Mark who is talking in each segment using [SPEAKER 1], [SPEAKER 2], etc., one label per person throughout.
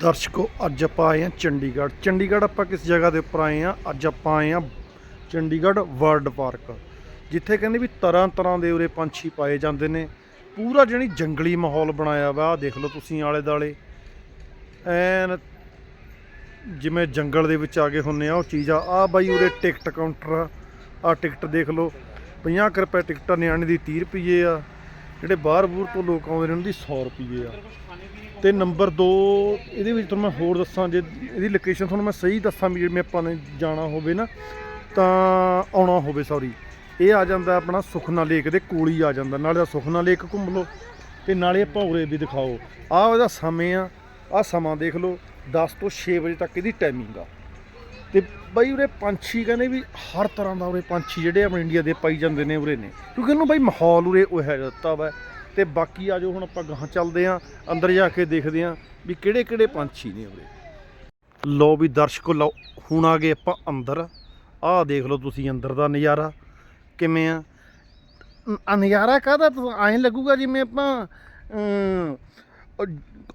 [SPEAKER 1] ਦਰਸ਼ਕੋ ਅੱਜ ਆਪਾਂ ਆਏ ਹਾਂ ਚੰਡੀਗੜ੍ਹ। ਚੰਡੀਗੜ੍ਹ ਆਪਾਂ ਕਿਸ ਜਗ੍ਹਾ ਦੇ ਉੱਪਰ ਆਏ ਹਾਂ? ਅੱਜ ਆਪਾਂ ਆਏ ਹਾਂ ਚੰਡੀਗੜ੍ਹ ਵਰਲਡ ਪਾਰਕ ਜਿੱਥੇ ਕਹਿੰਦੇ ਵੀ ਤਰ੍ਹਾਂ ਤਰ੍ਹਾਂ ਦੇ ਉਰੇ ਪੰਛੀ ਪਾਏ ਜਾਂਦੇ ਨੇ। ਪੂਰਾ ਜਿਹੜੀ ਜੰਗਲੀ ਮਾਹੌਲ ਬਣਾਇਆ ਵਾ ਆਹ ਦੇਖ ਲਓ ਤੁਸੀਂ ਆਲੇ ਦਾਲੇ ਐਨ ਜਿਵੇਂ ਜੰਗਲ ਦੇ ਵਿੱਚ ਆ ਗਏ ਹੁੰਨੇ ਆ ਉਹ ਚੀਜ਼ ਆ। ਆ ਬਾਈ ਉਰੇ ਟਿਕਟ ਕਾਊਂਟਰ ਆ। ਆ ਟਿਕਟ ਦੇਖ ਲਓ 50 ਕੁ ਰੁਪਏ ਟਿਕਟ ਆ, ਨਿਆਣੇ ਦੀ 30 ਰੁਪਏ ਆ। ਜਿਹੜੇ ਬਾਹਰ ਬੂਰ ਤੋਂ ਲੋਕ ਆਉਂਦੇ ਨੇ ਉਹਨਾਂ ਦੀ 100 ਰੁਪਏ ਆ। ਤੇ ਨੰਬਰ 2 ਇਹਦੇ ਵਿੱਚ ਤੁਹਾਨੂੰ ਮੈਂ ਹੋਰ ਦੱਸਾਂ, ਜੇ ਇਹਦੀ ਲੋਕੇਸ਼ਨ ਤੁਹਾਨੂੰ ਮੈਂ ਸਹੀ ਦੱਸਾਂ ਵੀ ਜਿਵੇਂ ਆਪਾਂ ਨੇ ਜਾਣਾ ਹੋਵੇ ਨਾ, ਤਾਂ ਆਉਣਾ ਹੋਵੇ ਸੌਰੀ ਇਹ ਆ ਜਾਂਦਾ ਆਪਣਾ ਸੁਖਨਾ ਲੇਕ ਦੇ ਕੋਲ ਹੀ ਆ ਜਾਂਦਾ, ਨਾਲੇ ਦਾ ਸੁਖਨਾ ਲੇਕ ਘੁੰਮ ਲਓ ਤੇ ਨਾਲੇ ਆਪਾਂ ਉਰੇ ਵੀ ਦਿਖਾਓ। ਆਹ ਇਹਦਾ ਸਮੇਂ ਆ, ਆਹ ਸਮਾਂ ਦੇਖ ਲਓ 10 ਤੋਂ 6 ਵਜੇ ਤੱਕ ਇਹਦੀ ਟਾਈਮਿੰਗ ਆ। ਤੇ ਬਾਈ ਉਰੇ ਪੰਛੀ ਕਹਿੰਦੇ ਵੀ ਹਰ ਤਰ੍ਹਾਂ ਦਾ ਉਰੇ ਪੰਛੀ ਜਿਹੜੇ ਆਪਣੇ ਇੰਡੀਆ ਦੇ ਪਾਈ ਜਾਂਦੇ ਨੇ ਉਰੇ ਨੇ, ਕਿਉਂਕਿ ਉਹਨੂੰ ਬਾਈ ਮਾਹੌਲ ਉਰੇ ਉਹ ਹੈ ਦਿੱਤਾ ਵਾ। ਤੇ ਬਾਕੀ ਆ ਜੋ ਹੁਣ ਆਪਾਂ ਗਾਹਾਂ ਚੱਲਦੇ ਆਂ ਅੰਦਰ ਜਾ ਕੇ ਦੇਖਦੇ ਆਂ ਵੀ ਕਿਹੜੇ ਕਿਹੜੇ ਪੰਛੀ ਨੇ ਉਰੇ। ਲੋ ਵੀ ਦਰਸ਼ਕੋ, ਲਓ, ਹੁਣ ਆ ਗਏ ਆਪਾਂ ਅੰਦਰ। ਆਹ ਦੇਖ ਲਓ ਤੁਸੀਂ ਅੰਦਰ ਦਾ ਨਜ਼ਾਰਾ, ਕਿਵੇਂ ਆ। ਆ ਨਜ਼ਾਰਾ ਕਾਹਦਾ ਐਂ ਲੱਗੂਗਾ ਜਿਵੇਂ ਆਪਾਂ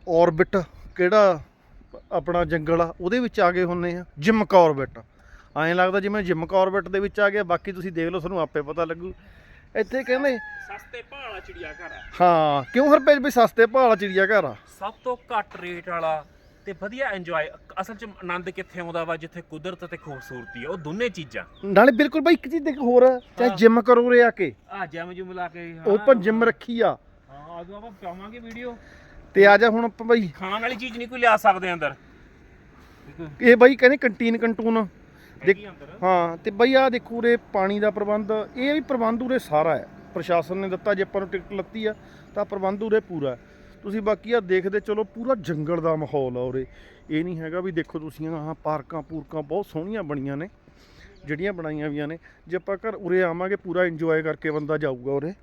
[SPEAKER 1] ਔਰਬਿਟ, ਕਿਹੜਾ ਆਪਣਾ ਜੰਗਲ ਆ, ਉਹਦੇ ਵਿੱਚ ਆ ਗਏ ਹੁੰਨੇ ਆ, ਜਿਮ ਕਾਰਬਿਟ ਐਂ ਲੱਗਦਾ ਜਿਵੇਂ ਜਿਮ ਕਾਰਬਿਟ ਦੇ ਵਿੱਚ ਆ ਗਿਆ, ਬਾਕੀ ਤੁਸੀਂ ਦੇਖ ਲਓ, ਤੁਹਾਨੂੰ ਆਪੇ ਪਤਾ ਲੱਗੂ। ਇੱਥੇ ਕਹਿੰਦੇ
[SPEAKER 2] ਸਸਤੇ ਭਾਅ ਚਿੜੀਆ ਘਰ ਆ।
[SPEAKER 1] ਹਾਂ ਕਿਉਂ ਹਰਪੇਜ ਵੀ ਸਸਤੇ ਭਾਅ ਚਿੜੀਆ ਘਰ ਆ?
[SPEAKER 2] ਸਭ ਤੋਂ ਘੱਟ ਰੇਟ ਵਾਲਾ ਤੇ ਵਧੀਆ ਇੰਜੋਏ ਅਸਲ ਚ ਆਨੰਦ ਕਿੱਥੇ ਆਉਂਦਾ ਵਾ ਜਿੱਥੇ ਕੁਦਰਤ ਤੇ ਖੂਬਸੂਰਤੀ ਆ ਉਹ ਦੋਨੇ ਚੀਜ਼ਾਂ।
[SPEAKER 1] ਨਾਲੇ ਬਿਲਕੁਲ ਬਾਈ ਇੱਕ ਚੀਜ਼ ਦੇਖ ਹੋਰ ਆ, ਚਾਹੇ
[SPEAKER 2] ਹਾਂ।
[SPEAKER 1] ਜਿਮ ਕਰੋ ਰੇ ਆ ਕੇ।
[SPEAKER 2] ਆ ਜਿਮ ਜੁਮ ਲਾ ਕੇ
[SPEAKER 1] ਉਹ ਪਰ ਜਿਮ ਰੱਖੀ ਆ।
[SPEAKER 2] ਹਾਂ ਆਜੋ ਆਪਾਂ ਪਾਵਾਂਗੇ ਵੀਡੀਓ
[SPEAKER 1] ਤੇ ਆ ਜਾ ਹੁਣ ਆਪਾਂ ਬਾਈ।
[SPEAKER 2] ਖਾਣ ਵਾਲੀ ਚੀਜ਼ ਨਹੀਂ ਕੋਈ ਲਿਆ ਸਕਦੇ ਅੰਦਰ।
[SPEAKER 1] ਇਹ ਬਾਈ ਕਹਿੰਦੇ ਕੰਟੀਨ ਕੰਟੂਨ। ਦੇਖ ਹਾਂ ਤੇ ਬਈ ਆ ਦੇਖੋ ਉਰੇ ਪਾਣੀ ਦਾ ਪ੍ਰਬੰਧ ਇਹ ਵੀ ਪ੍ਰਬੰਧ ਉਰੇ ਸਾਰਾ ਹੈ। ਪ੍ਰਸ਼ਾਸਨ ਨੇ ਦਿੱਤਾ ਜੇ ਆਪਾਂ ਨੂੰ ਟਿਕਟ ਲੱਤੀ ਆ ਤਾਂ ਪ੍ਰਬੰਧ ਉਰੇ ਪੂਰਾ ਹੈ। ਤੁਸੀਂ ਬਾਕੀ ਆ ਦੇਖਦੇ ਚਲੋ ਪੂਰਾ ਜੰਗਲ ਦਾ ਮਾਹੌਲ ਆ ਉਰੇ। ਇਹ ਨਹੀਂ ਹੈਗਾ ਵੀ ਦੇਖੋ ਤੁਸੀਂ ਆਹ ਪਾਰਕਾਂ ਪੂਰਕਾਂ ਬਹੁਤ ਸੋਹਣੀਆਂ ਬਣੀਆਂ ਨੇ ਜਿਹੜੀਆਂ ਬਣਾਈਆਂ ਵੀਆਂ ਨੇ। ਜੇ ਆਪਾਂ ਘਰ ਉਰੇ ਆਵਾਂਗੇ ਪੂਰਾ ਇੰਜੋਏ ਕਰਕੇ ਬੰਦਾ ਜਾਊਗਾ ਉਰੇ।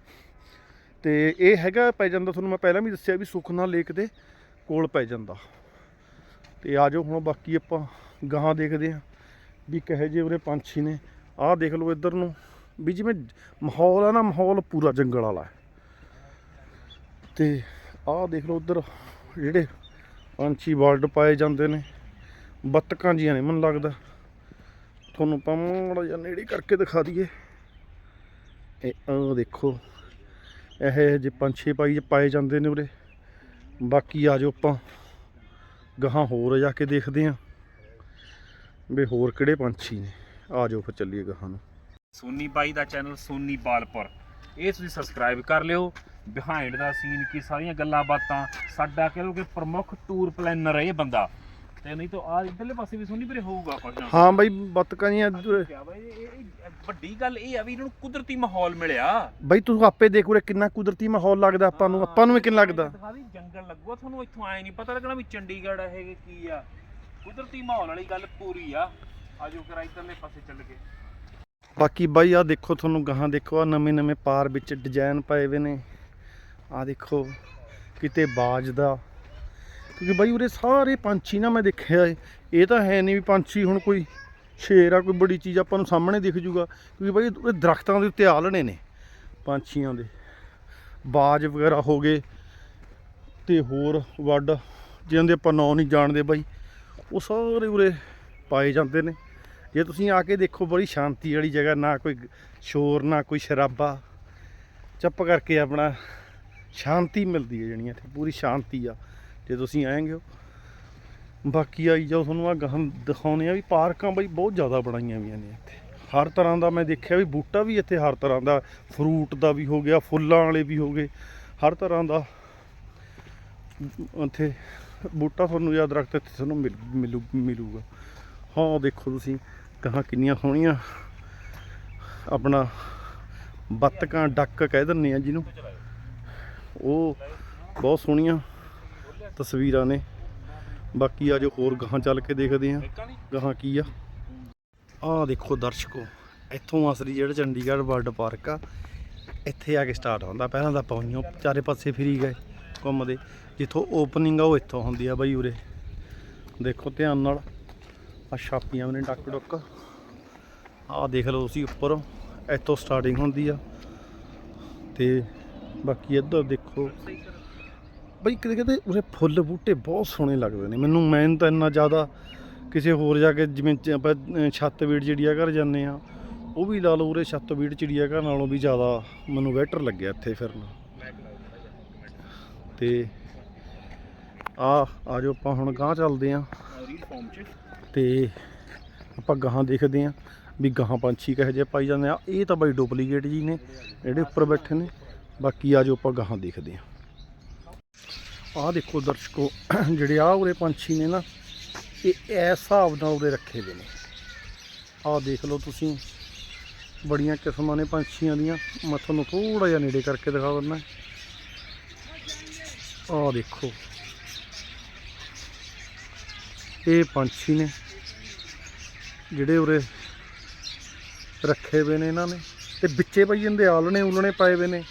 [SPEAKER 1] ਤੇ ਇਹ ਹੈਗਾ ਪੈ ਜਾਂਦਾ ਤੁਹਾਨੂੰ ਮੈਂ ਪਹਿਲਾਂ ਵੀ ਦੱਸਿਆ ਵੀ ਸੁਖਨਾ ਲੇਕ ਦੇ ਕੋਲ ਪੈ ਜਾਂਦਾ। ਤੇ ਆ ਜਾਓ ਹੁਣ ਬਾਕੀ ਆਪਾਂ ਗਾਹਾਂ ਦੇਖਦੇ ਹਾਂ ਵੀ ਕਹੇ ਜੇ ਉਰੇ ਪੰਛੀ ਨੇ। ਆਹ ਦੇਖ ਲਓ ਇੱਧਰ ਨੂੰ, ਵੀ ਜਿਵੇਂ ਮਾਹੌਲ ਆ ਨਾ, ਮਾਹੌਲ ਪੂਰਾ ਜੰਗਲ ਵਾਲਾ ਹੈ। ਤੇ ਆਹ ਦੇਖ ਲਓ ਉੱਧਰ ਜਿਹੜੇ ਪੰਛੀ ਵਰਲਡ ਪਾਏ ਜਾਂਦੇ ਨੇ, ਬੱਤਕਾਂ ਜੀਆਂ ਨੇ, ਮੈਨੂੰ ਲੱਗਦਾ। ਤੁਹਾਨੂੰ ਆਪਾਂ ਮੋੜਾ ਜਿਹਾ ਨੇੜੇ ਕਰਕੇ ਦਿਖਾ ਦਈਏ। ਇਹ ਆਹ ਦੇਖੋ, ਇਹ ਜੇ ਪੰਛੀ ਪਾਈ ਪਾਏ ਜਾਂਦੇ ਨੇ ਉਰੇ। ਬਾਕੀ ਆ ਜਾਓ ਆਪਾਂ, ਗਾਹਾਂ ਹੋਰ ਜਾ ਕੇ ਦੇਖਦੇ ਆਂ ਵੀ ਹੋਰ ਕਿਹੜੇ ਪੰਛੀ ਨੇ? ਆ ਜਾਓ ਫਿਰ ਚੱਲੀਏ ਗਾਹਾਂ ਨੂੰ।
[SPEAKER 2] ਸੋਨੀ ਬਾਈ ਦਾ ਚੈਨਲ ਸੋਨੀ ਬਾਲਪੁਰ। ਇਹ ਤੁਸੀਂ ਸਬਸਕ੍ਰਾਈਬ ਕਰ ਲਿਓ। ਬਿਹਾਈਂਡ ਦਾ ਸੀਨ ਕੀ ਸਾਰੀਆਂ ਗੱਲਾਂ ਬਾਤਾਂ ਸਾਡਾ ਕਹਿ ਲਓ ਕਿ ਪ੍ਰਮੁੱਖ ਟੂਰ ਪਲੈਨਰ ਹੈ ਇਹ ਬੰਦਾ। ਤੇ ਨਹੀਂ ਤਾਂ ਆ ਇਧਰਲੇ ਪਾਸੇ ਵੀ ਸੋਨੀ ਵੀਰੇ ਹੋਊਗਾ ਕੁਝ
[SPEAKER 1] ਹਾਂ ਬਈ ਬੱਤਕਾਂ ਜੀਆਂ ਇੱਧਰ-
[SPEAKER 2] ਕਿਆ ਬਾਈ ਇਹ- ਇਹ ਇਹ ਵੱਡੀ ਗੱਲ ਇਹ ਆ ਵੀ ਇਹਨਾਂ ਨੂੰ ਕੁਦਰਤੀ ਮਾਹੌਲ ਮਿਲਿਆ।
[SPEAKER 1] ਬਈ ਤੂੰ ਆਪੇ ਦੇਖ ਉਰੇ ਕਿੰਨਾ ਕੁਦਰਤੀ ਮਾਹੌਲ ਲੱਗਦਾ ਆਪਾਂ ਨੂੰ। ਆਪਾਂ ਨੂੰ ਵੀ ਕਿੰਨਾ ਲੱਗਦਾ?
[SPEAKER 2] ਦਿਖਾ ਵੀ ਜੰਗਲ ਲੱਗੂਗਾ ਤੁਹਾਨੂੰ ਇੱਥੋਂ ਆਏ ਨਹੀਂ ਪਤਾ ਲੱਗਣਾ ਵੀ ਚੰਡੀਗੜ੍ਹ ਇਹ ਕੀ ਆ। ਕੁਦਰਤੀ ਮਾਹੌਲ ਵਾਲੀ ਗੱਲ ਪੂਰੀ ਆ। ਆਜੋ ਕਰਾ ਇਧਰਲੇ ਪਾਸੇ ਚੱਲ ਕੇ।
[SPEAKER 1] ਬਾਕੀ ਬਾਈ ਆ ਦੇਖੋ ਤੁਹਾਨੂੰ ਗਾਹਾਂ ਦੇਖੋ ਆ ਨਵੇਂ ਨਵੇਂ ਪਾਰ ਵਿੱਚ ਡਿਜ਼ਾਈਨ ਪਾਏ ਹੋਏ ਨੇ। ਆ ਦੇਖੋ ਕਿਤੇ ਬਾਜ ਦਾ। ਕਿਉਂਕਿ ਬਾਈ ਉਰੇ ਸਾਰੇ ਪੰਛੀ ਨਾ ਮੈਂ ਦੇਖਿਆ ਏ। ਇਹ ਤਾਂ ਹੈ ਨਹੀਂ ਵੀ ਪੰਛੀ ਹੁਣ ਕੋਈ ਸ਼ੇਰ ਆ, ਕੋਈ ਬੜੀ ਚੀਜ਼ ਆਪਾਂ ਨੂੰ ਸਾਹਮਣੇ ਦਿਖ ਜੂਗਾ। ਕਿਉਂਕਿ ਬਾਈ ਉਰੇ ਦਰਖਤਾਂ ਦੇ ਉੱਤੇ ਆਲਣੇ ਨੇ ਪੰਛੀਆਂ ਦੇ। ਬਾਜ ਵਗੈਰਾ ਹੋ ਗਏ ਤੇ ਹੋਰ ਵੱਡ, ਜਿਹਨਾਂ ਦੇ ਆਪਾਂ ਨਾਂ ਨਹੀਂ ਜਾਣਦੇ ਬਾਈ। ਉਹ ਸਾਰੇ ਉਰੇ ਪਾਏ ਜਾਂਦੇ ਨੇ। ਜੇ ਤੁਸੀਂ ਆ ਕੇ ਦੇਖੋ ਬੜੀ ਸ਼ਾਂਤੀ ਵਾਲੀ ਜਗ੍ਹਾ, ਨਾ ਕੋਈ ਸ਼ੋਰ, ਨਾ ਕੋਈ ਸ਼ਰਾਬਾ। ਚੱਪ ਕਰਕੇ ਆਪਣਾ ਸ਼ਾਂਤੀ ਮਿਲਦੀ ਹੈ ਜਣੀ ਇੱਥੇ, ਪੂਰੀ ਸ਼ਾਂਤੀ ਆ। ਜੇ ਤੁਸੀਂ ਆਏਗੇ ਹੋ ਬਾਕੀ ਆਈ ਜਾਓ, ਤੁਹਾਨੂੰ ਆ ਗਾਹਾਂ ਦਿਖਾਉਣੇ ਆ ਵੀ ਪਾਰਕਾਂ ਬਈ ਬਹੁਤ ਜ਼ਿਆਦਾ ਬਣਾਈਆਂ ਵੀਆਂ ਨੇ ਇੱਥੇ। ਹਰ ਤਰ੍ਹਾਂ ਦਾ ਮੈਂ ਦੇਖਿਆ ਵੀ ਬੂਟਾ ਵੀ ਇੱਥੇ ਹਰ ਤਰ੍ਹਾਂ ਦਾ, ਫਰੂਟ ਦਾ ਵੀ ਹੋ ਗਿਆ, ਫੁੱਲਾਂ ਵਾਲੇ ਵੀ ਹੋ ਗਏ। ਹਰ ਤਰ੍ਹਾਂ ਦਾ ਇੱਥੇ ਬੂਟਾ ਤੁਹਾਨੂੰ ਜਾਂ ਦਰਖਤ ਇੱਥੇ ਤੁਹਾਨੂੰ ਮਿਲ, ਮਿਲੂ, ਮਿਲੂਗਾ। ਹਾਂ ਦੇਖੋ ਤੁਸੀਂ ਕਹਾਂ ਕਿੰਨੀਆਂ ਸੋਹਣੀਆਂ, ਆਪਣਾ ਬੱਤਕਾਂ ਡੱਕ ਕਹਿ ਦਿੰਦੇ ਆ ਜਿਹਨੂੰ। ਉਹ ਬਹੁਤ ਸੋਹਣੀਆਂ ਤਸਵੀਰਾਂ ਨੇ। ਬਾਕੀ ਆ ਜੋ ਹੋਰ ਗਾਹਾਂ ਚੱਲ ਕੇ ਦੇਖਦੇ ਆ, ਗਾਹਾਂ ਕੀ ਆ। ਆਹ ਦੇਖੋ ਦਰਸ਼ਕੋ, ਇੱਥੋਂ ਅਸਲੀ ਜਿਹੜਾ ਚੰਡੀਗੜ੍ਹ ਵਰਲਡ ਪਾਰਕ ਆ, ਇੱਥੇ ਆ ਕੇ ਸਟਾਰਟ ਹੁੰਦਾ। ਪਹਿਲਾਂ ਤਾਂ ਆਪਾਂ ਪੌਣੀਆਂ ਚਾਰੇ ਪਾਸੇ ਫਿਰੀ ਗਏ ਘੁੰਮਦੇ। ਜਿੱਥੋਂ ਓਪਨਿੰਗ ਆ ਉਹ ਇੱਥੋਂ ਹੁੰਦੀ ਆ ਬਾਈ ਉਰੇ। ਦੇਖੋ ਧਿਆਨ ਨਾਲ। ਆ ਛਾਪੀਆਂ ਵੀ ਨੇ ਡੱਕ ਡੁੱਕ। ਆਹ ਦੇਖ ਲਓ ਤੁਸੀਂ ਉੱਪਰ, ਇੱਥੋਂ ਸਟਾਰਟਿੰਗ ਹੁੰਦੀ ਆ। ਤੇ ਬਾਕੀ ਇੱਧਰ ਦੇਖੋ। ਬਈ ਕਿਤੇ ਕਿਤੇ ਉਰੇ ਫੁੱਲ ਬੂਟੇ ਬਹੁਤ ਸੋਹਣੇ ਲੱਗਦੇ ਨੇ। ਮੈਨੂੰ ਮੈਨ ਤਾਂ ਇੰਨਾ ਜ਼ਿਆਦਾ ਕਿਸੇ ਹੋਰ ਜਾ ਕੇ ਜਿਵੇਂ ਆਪਾਂ ਛੱਤਬੀੜ ਛੱਤ ਚਿੜੀਆ ਘਰ ਜਾਂਦੇ ਆ, ਉਹ ਵੀ ਲਾ ਲਓ ਉਰੇ ਛੱਤਬੀੜ ਚਿੜੀਆ ਘਰ ਨਾਲੋਂ ਵੀ ਜ਼ਿਆਦਾ ਮੈਨੂੰ ਬੈਟਰ ਲੱਗਿਆ ਇੱਥੇ ਫਿਰਨਾ। ਤੇ ਆ ਆ ਜਾਓ ਆਪਾਂ ਹੁਣ ਗਾਂ ਚੱਲਦੇ ਆ।
[SPEAKER 2] ਰੀਲ ਫਾਰਮ ਚ
[SPEAKER 1] ਤੇ ਆਪਾਂ ਗਾਹਾਂ ਦੇਖਦੇ ਆ ਵੀ ਗਾਹਾਂ ਪੰਛੀ ਕਿਹੋ ਜਿਹੇ ਪਾਈ ਜਾਂਦੇ ਆ। ਇਹ ਤਾਂ ਬਾਈ ਡੁਪਲੀਕੇਟ ਜੀ ਨੇ, ਜਿਹੜੇ ਉੱਪਰ ਬੈਠੇ ਨੇ। ਬਾਕੀ ਆ ਜੋ ਆਪਾਂ ਗਾਹਾਂ ਦੇਖਦੇ ਆ। ਆਹ ਦੇਖੋ ਦਰਸ਼ਕੋ, ਜਿਹੜੇ ਆ ਉਰੇ ਪੰਛੀ ਨੇ ਨਾ, ਇਹ ਇਸ ਹਿਸਾਬ ਨਾਲ ਉਰੇ ਰੱਖੇ ਦੇ ਨੇ। ਆਹ ਦੇਖ ਲਓ ਤੁਸੀਂ, ਬੜੀਆਂ ਕਿਸਮਾਂ ਨੇ ਪੰਛੀਆਂ ਦੀਆਂ। ਮੈਂ ਤੁਹਾਨੂੰ ਥੋੜਾ ਜਿਹਾ ਨੇੜੇ ਕਰਕੇ ਦਿਖਾ ਦਿੰਦਾ। ਆਹ ਦੇਖੋ ਇਹ ਪੰਛੀ ਨੇ, ਜਿਹੜੇ ਉਰੇ ਰੱਖੇ ਹੋਏ ਨੇ ਇਹਨਾਂ ਨੇ ਤੇ ਵਿੱਚੇ ਪਈ ਜਾਂਦੇ, ਆਲਣੇ ਉਲਣੇ ਪਾਏ ਹੋਏ ਨੇ।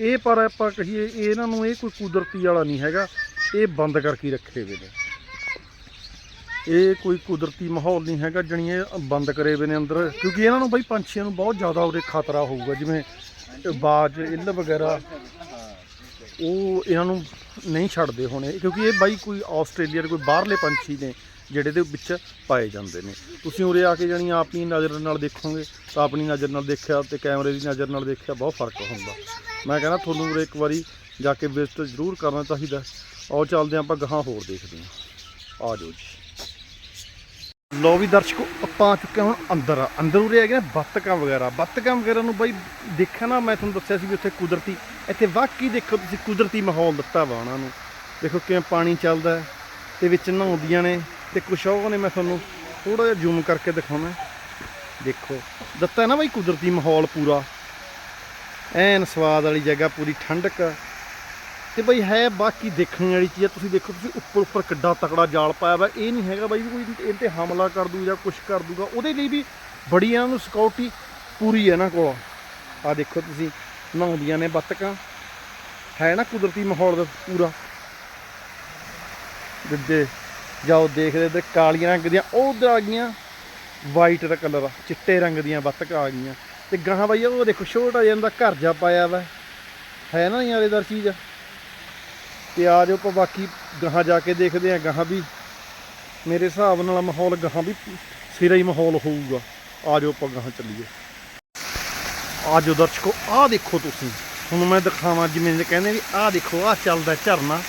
[SPEAKER 1] ਇਹ ਪਰ ਆਪਾਂ ਕਹੀਏ, ਇਹ ਇਹਨਾਂ ਨੂੰ ਇਹ ਕੋਈ ਕੁਦਰਤੀ ਵਾਲਾ ਨਹੀਂ ਹੈਗਾ, ਇਹ ਬੰਦ ਕਰਕੇ ਰੱਖੇ ਹੋਏ ਨੇ। ਇਹ ਕੋਈ ਕੁਦਰਤੀ ਮਾਹੌਲ ਨਹੀਂ ਹੈਗਾ ਜਣੀ ਇਹ ਬੰਦ ਕਰੇ ਹੋਏ ਨੇ ਅੰਦਰ, ਕਿਉਂਕਿ ਇਹਨਾਂ ਨੂੰ ਬਈ ਪੰਛੀਆਂ ਨੂੰ ਬਹੁਤ ਜ਼ਿਆਦਾ ਉਰੇ ਖਤਰਾ ਹੋਊਗਾ, ਜਿਵੇਂ ਬਾਜ, ਇੱਲ ਵਗੈਰਾ, ਉਹ ਇਹਨਾਂ ਨੂੰ ਨਹੀਂ ਛੱਡਦੇ ਹੋਣੇ, ਕਿਉਂਕਿ ਇਹ ਬਾਈ ਕੋਈ ਆਸਟ੍ਰੇਲੀਆ ਦੇ ਕੋਈ ਬਾਹਰਲੇ ਪੰਛੀ ਨੇ ਜਿਹੜੇ ਦੇ ਵਿੱਚ ਪਾਏ ਜਾਂਦੇ ਨੇ। ਤੁਸੀਂ ਉਰੇ ਆ ਕੇ ਜਾਣੀ ਆਪਣੀ ਨਜ਼ਰ ਨਾਲ ਦੇਖੋਗੇ, ਤਾਂ ਆਪਣੀ ਨਜ਼ਰ ਨਾਲ ਦੇਖਿਆ ਤੇ ਕੈਮਰੇ ਦੀ ਨਜ਼ਰ ਨਾਲ ਦੇਖਿਆ ਬਹੁਤ ਫ਼ਰਕ ਹੁੰਦਾ। ਮੈਂ ਕਹਿੰਦਾ ਤੁਹਾਨੂੰ ਉਰੇ ਇੱਕ ਵਾਰੀ ਜਾ ਕੇ ਵਿਜ਼ਿਟ ਜ਼ਰੂਰ ਕਰਨਾ ਚਾਹੀਦਾ ਆਓ ਚੱਲਦੇ ਹਾਂ ਆਪਾਂ ਗਾਹਾਂ ਹੋਰ ਦੇਖਦੇ ਹਾਂ। ਆ ਜਾਓ ਜੀ। ਲੋ ਵੀ ਦਰਸ਼ਕੋ, ਆਪਾਂ ਆ ਚੁੱਕੇ ਹਾਂ ਹੁਣ ਅੰਦਰ। ਅੰਦਰ ਉਰੇ ਹੈਗੇ ਨੇ ਬੱਤਕਾਂ ਵਗੈਰਾ। ਬੱਤਕਾਂ ਵਗੈਰਾ ਨੂੰ ਬਾਈ ਦੇਖਿਆ ਨਾ, ਮੈਂ ਤੁਹਾਨੂੰ ਦੱਸਿਆ ਸੀ ਵੀ ਉੱਥੇ ਕੁਦਰਤੀ ਇੱਥੇ ਵਾਕਈ ਦੇਖੋ ਤੁਸੀਂ ਕੁਦਰਤੀ ਮਾਹੌਲ ਦਿੱਤਾ ਵਾ ਉਹਨਾਂ ਨੂੰ। ਦੇਖੋ ਕਿਵੇਂ ਪਾਣੀ ਚੱਲਦਾ ਹੈ ਤੇ ਵਿੱਚ ਨਹਾਉਂਦੀਆਂ ਨੇ ਤੇ ਕੁਛ ਉਹ ਨੇ ਮੈਂ ਤੁਹਾਨੂੰ ਥੋੜਾ ਜਿਹਾ ਜ਼ੂਮ ਕਰਕੇ ਦਿਖਾਉਣਾ। ਦੇਖੋ, ਦਿੱਤਾ ਨਾ ਬਾਈ ਕੁਦਰਤੀ ਮਾਹੌਲ ਪੂਰਾ। ਐਨ ਸਵਾਦ ਵਾਲੀ ਜਗ੍ਹਾ ਪੂਰੀ ਠੰਡਕ। ਤੇ ਬਈ ਹੈ ਬਾਕੀ ਦੇਖਣ ਵਾਲੀ ਚੀਜ਼ ਆ। ਤੁਸੀਂ ਦੇਖੋ, ਤੁਸੀਂ ਉੱਪਰ ਉੱਪਰ ਕਿੱਡਾ ਤਕੜਾ ਜਾਲ ਪਾਇਆ ਵਾ। ਇਹ ਨਹੀਂ ਹੈਗਾ ਬਾਈ ਵੀ ਕੋਈ ਇਹ ਤੇ ਹਮਲਾ ਕਰ ਦੂ ਜਾਂ ਕੁਝ ਕਰ ਦੂਗਾ ਉਹਦੇ ਲਈ ਵੀ ਬੜੀ ਇਹਨਾਂ ਨੂੰ ਸਿਕਿਉਰਿਟੀ ਪੂਰੀ ਹੈ ਨਾ ਕੋਲ। ਆ ਦੇਖੋ ਤੁਸੀਂ। ਨਹਾਉਂਦੀਆਂ ਨੇ ਬੱਤਕਾਂ। ਹੈ ਨਾ ਕੁਦਰਤੀ ਮਾਹੌਲ ਦਾ ਪੂਰਾ। ਜਿੱਦੇ ਜਾਓ ਦੇਖਦੇ ਤੇ ਕਾਲੀਆਂ ਰੰਗ ਦੀਆਂ ਉਹ ਉਧਰ ਆ ਗਈਆਂ ਵਾਈਟ ਦਾ ਕਲਰ ਚਿੱਟੇ ਰੰਗ ਦੀਆਂ ਬੱਤਕਾਂ ਆ ਗਈਆਂ। ਤੇ ਗਾਹਾਂ ਬਾਈ, ਉਹ ਦੇਖੋ ਛੋਟਾ ਜਿਹਾ ਦਾ ਘਰ ਜਾ ਪਾਇਆ ਵਾ। ਹੈ ਨਾ ਯਾਰੇਦਾਰ ਚੀਜ਼? ਤੇ ਆ ਜਾਓ ਆਪਾਂ ਬਾਕੀ ਗਾਹਾਂ ਜਾ ਕੇ ਦੇਖਦੇ ਆ ਗਾਹਾਂ ਵੀ ਮੇਰੇ ਹਿਸਾਬ ਨਾਲ ਮਾਹੌਲ ਗਾਹਾਂ ਵੀ ਸਿਰਾ ਹੀ ਮਾਹੌਲ ਹੋਊਗਾ। ਆ ਜਾਓ ਆਪਾਂ ਗਾਹਾਂ ਚੱਲੀਏ। ਆ ਜੋ ਦਰਸ਼ਕੋ, ਆਹ ਦੇਖੋ ਤੁਸੀਂ। ਹੁਣ ਮੈਂ ਦਿਖਾਵਾਂ ਜਿਵੇਂ ਜੇ ਕਹਿੰਦੇ ਵੀ ਆਹ ਦੇਖੋ, ਆਹ ਚੱਲਦਾ ਝਰਨਾ।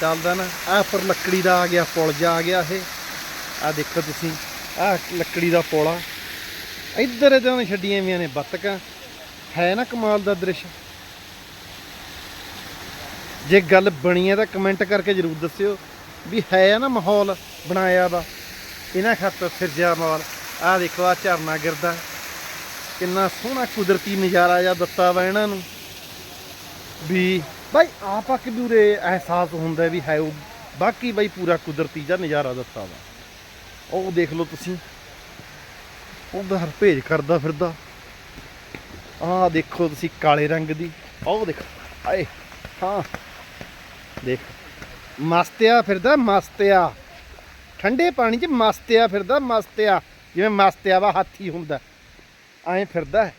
[SPEAKER 1] ਚੱਲਦਾ ਨਾ, ਆਹ ਪਰ ਲੱਕੜੀ ਦਾ ਆ ਗਿਆ, ਪੁਲ ਜਾ ਆ ਗਿਆ ਇਹ। ਆਹ ਦੇਖੋ ਤੁਸੀਂ, ਆਹ ਲੱਕੜੀ ਦਾ ਪੁਲ ਆ। ਇੱਧਰ ਇਦਾਂ ਨੇ ਛੱਡੀਆਂ ਹੋਈਆਂ ਨੇ ਬੱਤਕਾਂ। ਹੈ ਨਾ ਕਮਾਲ ਦਾ ਦ੍ਰਿਸ਼। ਜੇ ਗੱਲ ਬਣੀ ਹੈ ਤਾਂ ਕਮੈਂਟ ਕਰਕੇ ਜਰੂਰ ਦੱਸਿਓ ਵੀ ਹੈ ਨਾ ਮਾਹੌਲ ਬਣਾਇਆ ਵਾ। ਇਹਨਾਂ ਖਾਤਰ ਸਿਰਜਿਆ ਮਾਹੌਲ। ਆਹ ਦੇਖੋ ਆ ਝਰਨਾ ਗਿਰਦਾ। ਕਿੰਨਾ ਸੋਹਣਾ ਕੁਦਰਤੀ ਨਜ਼ਾਰਾ ਜਾਂ ਦਿੱਤਾ ਵਾ ਇਹਨਾਂ ਨੂੰ। ਵੀ ਬਾਈ, ਆਪਾ ਕਿ ਅਹਿਸਾਸ ਹੁੰਦਾ ਵੀ ਹੈ ਉਹ, ਬਾਕੀ ਬਾਈ ਪੂਰਾ ਕੁਦਰਤੀ ਜਾਂ ਨਜ਼ਾਰਾ ਦਿੱਤਾ ਵਾ। ਉਹ ਦੇਖ ਲਓ ਤੁਸੀਂ। ਉਹਦਾ ਹਰਪੇਜ ਕਰਦਾ ਫਿਰਦਾ। ਆਹ ਦੇਖੋ ਤੁਸੀਂ ਕਾਲੇ ਰੰਗ ਦੀ। ਉਹ ਦੇਖੋ, ਆਏ, ਹਾਂ। ਦੇਖ, ਮਸਤਿਆ ਫਿਰਦਾ, ਮਸਤਿਆ। ਠੰਡੇ ਪਾਣੀ 'ਚ ਮਸਤਿਆ ਫਿਰਦਾ, ਮਸਤਿਆ। ਜਿਵੇਂ ਮਸਤਿਆ ਵਾ, ਹਾਥੀ ਹੁੰਦਾ। ਐਂ ਫਿਰਦਾ ਹੈ।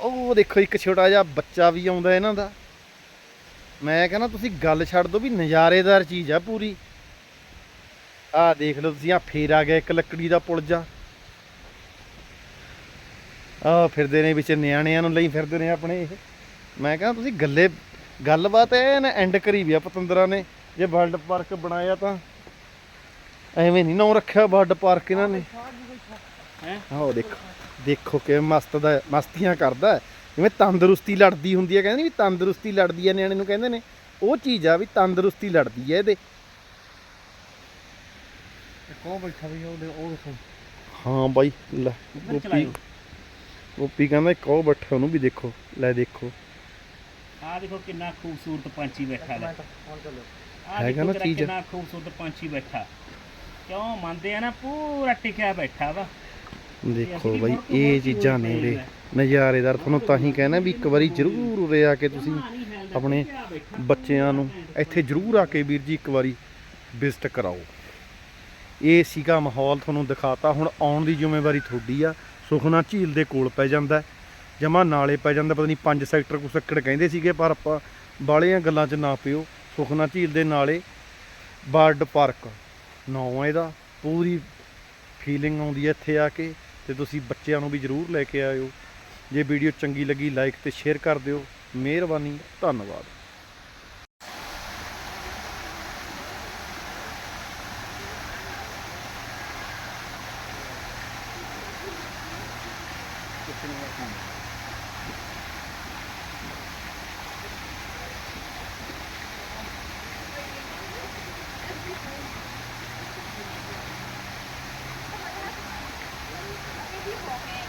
[SPEAKER 1] ਉਹ ਦੇਖੋ ਇੱਕ ਛੋਟਾ ਜਿਹਾ ਬੱਚਾ ਵੀ ਆਉਂਦਾ ਇਹਨਾਂ ਦਾ। ਮੈਂ ਕਹਿੰਦਾ ਤੁਸੀਂ ਗੱਲ ਛੱਡ ਦਿਓ ਵੀ ਨਜ਼ਾਰੇਦਾਰ ਚੀਜ਼ ਆ ਪੂਰੀ। ਆਹ ਦੇਖ ਲਓ ਤੁਸੀਂ ਆ ਫੇਰ ਆ ਗਿਆ ਇੱਕ ਲੱਕੜੀ ਦਾ ਪੁਲ ਜਾ ਆਹ ਫਿਰਦੇ ਨੇ ਵਿੱਚ ਨਿਆਣਿਆਂ ਨੂੰ ਲਈ ਫਿਰਦੇ ਨੇ ਆਪਣੇ ਇਹ। ਮੈਂ ਕਹਿੰਦਾ ਤੁਸੀਂ ਗੱਲੇ ਗੱਲਬਾਤ ਐ ਨਾ ਐਂਡ ਕਰੀ ਵੀ ਆ ਪਤੰਦਰਾਂ ਨੇ। ਜੇ ਵਰਲਡ ਪਾਰਕ ਬਣਾਇਆ ਤਾਂ ਐਵੇਂ ਨਹੀਂ ਨਾਂ ਰੱਖਿਆ ਵਰਲਡ ਪਾਰਕ ਇਹਨਾਂ ਨੇ।
[SPEAKER 2] ਹੈਂ?
[SPEAKER 1] ਆਹ ਦੇਖੋ। ਦੇਖੋ ਕਿਵੇਂ ਮਸਤ ਦਾ ਮਸਤੀਆਂ ਕਰਦਾ। ਜਿਵੇਂ ਤੰਦਰੁਸਤੀ ਲੜਦੀ ਹੁੰਦੀ ਹੈ ਕਹਿੰਦੇ ਨੀ ਵੀ ਤੰਦਰੁਸਤੀ ਲੜਦੀ ਹੈ ਨਿਆਣੇ ਨੂੰ ਕਹਿੰਦੇ ਨੇ। ਉਹ ਚੀਜ਼ ਆ ਵੀ ਤੰਦਰੁਸਤੀ ਲੜਦੀ ਹੈ ਇਹਦੇ।
[SPEAKER 3] ਕੋ ਬੈਠਾ ਵੀ ਉਹਦੇ ਉਹ ਦੇਖੋ
[SPEAKER 1] ਹਾਂ ਬਾਈ ਲੈ ਗੋਪੀ। ਗੋਪੀ ਕਹਿੰਦਾ ਇੱਕ ਉਹ ਬੈਠਾ ਉਹਨੂੰ ਵੀ ਦੇਖੋ ਲੈ ਦੇਖੋ।
[SPEAKER 2] ਆਹ ਦੇਖੋ ਕਿੰਨਾ ਖੂਬਸੂਰਤ ਪੰਛੀ ਬੈਠਾ ਲੈ।
[SPEAKER 3] ਹੁਣ ਚੱਲੋ
[SPEAKER 2] ਆਹ
[SPEAKER 1] ਹੈਗਾ
[SPEAKER 2] ਦੇਖੋ
[SPEAKER 1] ਨਾ ਚੀਜ਼।
[SPEAKER 2] ਕਿੰਨਾ ਖੂਬਸੂਰਤ ਪੰਛੀ ਬੈਠਾ। ਕਿਉਂ ਮੰਨਦੇ ਆ ਨਾ ਪੂਰਾ ਟਿਕਿਆ ਬੈਠਾ ਵਾ।
[SPEAKER 1] ਦੇਖੋ ਬਾਈ, ਇਹ ਚੀਜ਼ਾਂ ਨੇ ਉਰੇ ਨਜ਼ਾਰੇਦਾਰ ਤੁਹਾਨੂੰ ਤਾਂ ਹੀ ਕਹਿਣਾ ਵੀ ਇੱਕ ਵਾਰੀ ਜ਼ਰੂਰ ਉਰੇ ਆ ਕੇ ਤੁਸੀਂ ਆਪਣੇ ਬੱਚਿਆਂ ਨੂੰ ਇੱਥੇ ਜ਼ਰੂਰ ਆ ਕੇ ਵੀਰ ਜੀ ਇੱਕ ਵਾਰੀ ਵਿਜ਼ਿਟ ਕਰਾਓ। ਇਹ ਸੀਗਾ ਮਾਹੌਲ ਤੁਹਾਨੂੰ ਦਿਖਾਤਾ। ਹੁਣ ਆਉਣ ਦੀ ਜ਼ਿੰਮੇਵਾਰੀ ਤੁਹਾਡੀ ਆ। ਸੁਖਨਾ ਝੀਲ ਦੇ ਕੋਲ ਪੈ ਜਾਂਦਾ ਜਮਾ ਨਾਲੇ ਪੈ ਜਾਂਦਾ, ਪਤਾ ਨਹੀਂ 5 ਸੈਕਟਰ ਕੁ ਏਕੜ ਕਹਿੰਦੇ ਸੀਗੇ, ਪਰ ਆਪਾਂ ਬਾਲੀਆਂ ਗੱਲਾਂ 'ਚ ਨਾ ਪਿਓ। ਸੁਖਨਾ ਝੀਲ ਦੇ ਨਾਲੇ ਬਰਡ ਪਾਰਕ ਨਾਂ ਆ ਇਹਦਾ। ਪੂਰੀ ਫੀਲਿੰਗ ਆਉਂਦੀ ਹੈ ਇੱਥੇ ਆ ਕੇ। ਤੇ ਤੁਸੀਂ ਬੱਚਿਆਂ ਨੂੰ ਵੀ ਜ਼ਰੂਰ ਲੈ ਕੇ ਆਇਓ। ਜੇ ਵੀਡੀਓ ਚੰਗੀ ਲੱਗੀ ਲਾਈਕ ਤੇ ਸ਼ੇਅਰ ਕਰ ਦਿਓ। ਮਿਹਰਬਾਨੀ, ਧੰਨਵਾਦ।
[SPEAKER 3] ਕਿਤੇ ਨਾ Thank you.